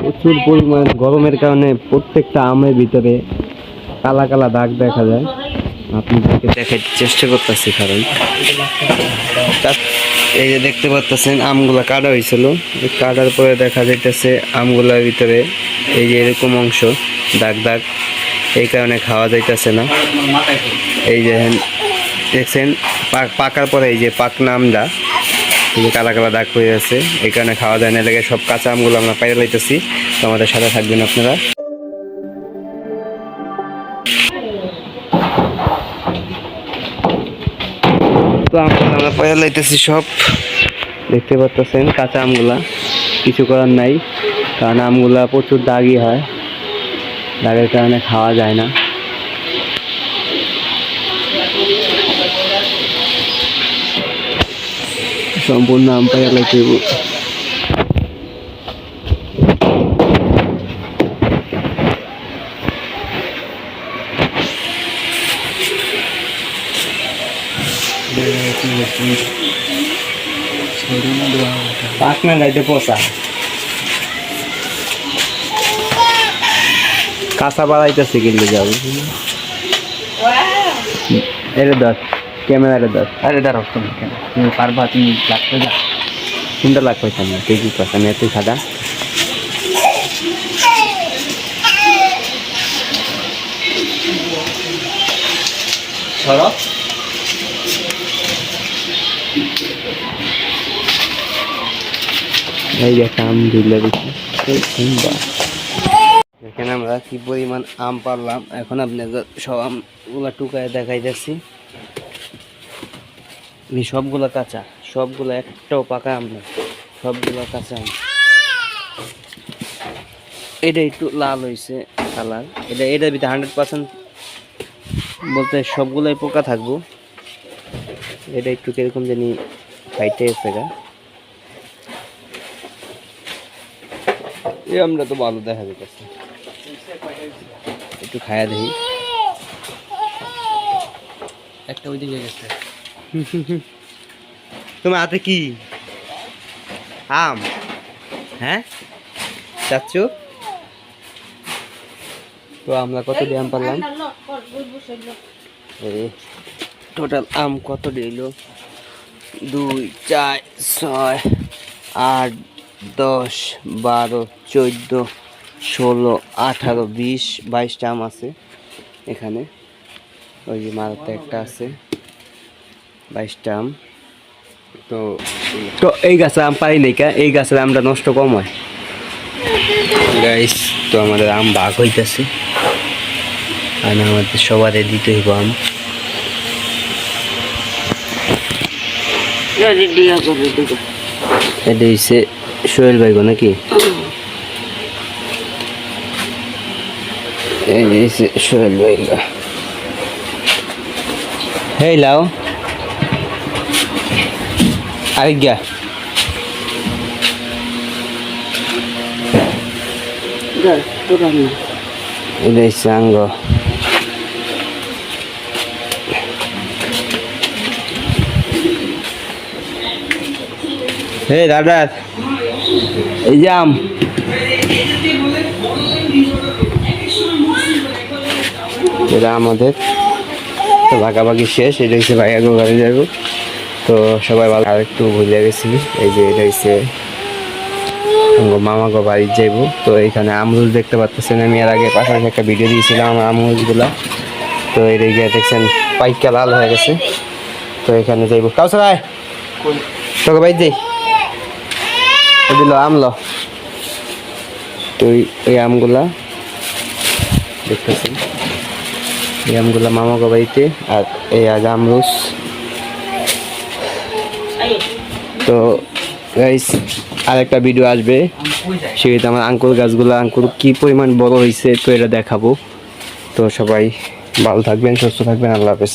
প্রচুর পরিমাণ গরমের কারণে প্রত্যেকটা আমের ভিতরে কালা কালা দাগ দেখা যায়। আপনাদেরকে দেখার চেষ্টা করতেছি, কারণ এই যে দেখতে পাচ্ছেন আমগুলা কাটা হয়েছিল। কাটার পরে দেখা যাইতেছে আমগুলার ভিতরে এই যে এরকম অংশ, দাগ দাগ, এই কারণে খাওয়া যাইতেছে না। এই যে দেখছেন পাক- পাকার পরে এই যে পাকনা এই যে কালা কালা দাগ হয়ে আছে, এই কারণে খাওয়া যায় না লেগে সব কাঁচা আমগুলো আমরা পাইরে লাইতেছি। তো আমাদের সাথে থাকবেন আপনারা। তো আমরা পাইরে লাইতেছি সব। দেখতে পাচ্ছেন কাঁচা আমগুলা, কিছু করার নাই, কারণ আমগুলা প্রচুর দাগি হয়। দাগের কারণে খাওয়া যায় না। সম্পূর্ণ আম পাইয়া লাইতে হইব। পাঁচ মিনিট রাইতে পোষা কাঁচা বাড়াইতেছে কিন্তু যাব এটা দশ ক্যামেরাটা দশ আরে দাঁড়াও তুমি কেন? তুমি পারবা তুমি লাগতে যা তিনটা লাখ পয়সা না তুই কি কথা আমি এতই সাদা? ধরো এই যে আম দিলে দেখি এখানে আমরা কি পরিমাণ আম পারলাম? এখন আপনাকে সব আমগুলা টুকায় দেখাইতেছি। এই সবগুলা কাঁচা, সবগুলো একটাও পাকা আম না, সবগুলো কাঁচা আম। এটা একটু লাল হয়েছে কালার। এটা, এটার ভিতরে হান্ড্রেড পার্সেন্ট বলতে সবগুলাই পোকা থাকব। এটা একটু কীরকম জানি ফাইটে এসে গা। এই আমরা তো ভালো দেখা যেতেছে একটু খায়া দেখি। একটা ওইদিকে গেছে। তোমার হাতে কি? আম। হ্যাঁ? চাচ্ছু? তো আমরা কত দিয়ে আম পারলাম? টোটাল আম কত দিলো? দুই চার ছয় আট দশ বারো চোদ্দ ষোলো আঠারো বিশ বাইশটা আম আছে এখানে। ওই যে মারাতে একটা আছে। বাইশটা আম তো তো এই গাছে আম পাই নাই কা? এই গাছের আমটা নষ্ট কম হয়। গাইস তো আমাদের আম ভাগ হইতেছে। আর আমাদের সবারে দিতে হইব আম। এটা হচ্ছে সোহেল ভাই গো নাকি সোহেল ভাই গো হেই লাও। আজ্ঞা এটা হচ্ছে আঙ্গ। হে দাদা এই যে আম। এটা আমাদের। ভাগাভাগি শেষ এটা হচ্ছে ভাইয়া গো ঘরে যাব তো সবাই ভালো আর একটু ভুলে গেছি এই যে এটা হচ্ছে মামা গো বাড়ি যাইবো তো এখানে আমরুল দেখতে পাচ্ছেন আমি এর আগে পাশাপাশি একটা ভিডিও দিয়েছিলাম আমার আমরুলগুলা। তো এই গিয়ে দেখছেন, পাইকা লাল হয়ে গেছে। তো এখানে যাইবো। কাউসার আয়। তোকে বাইর যাই দিল আমলো। তো এই- আমগুলা দেখতেছেন। এই আমগুলা মামা গো বাড়িতে, আর এই আজ আমরুস। তো গাইস আরেকটা ভিডিও আসবে। সেক্ষেত্রে আমার আঙ্কুর গাছগুলো আঙ্কুর কি পরিমাণ বড় হয়েছে তো এটা দেখাবো। তো সবাই ভালো থাকবেন, সুস্থ থাকবেন, আল্লাহ হাফেজ।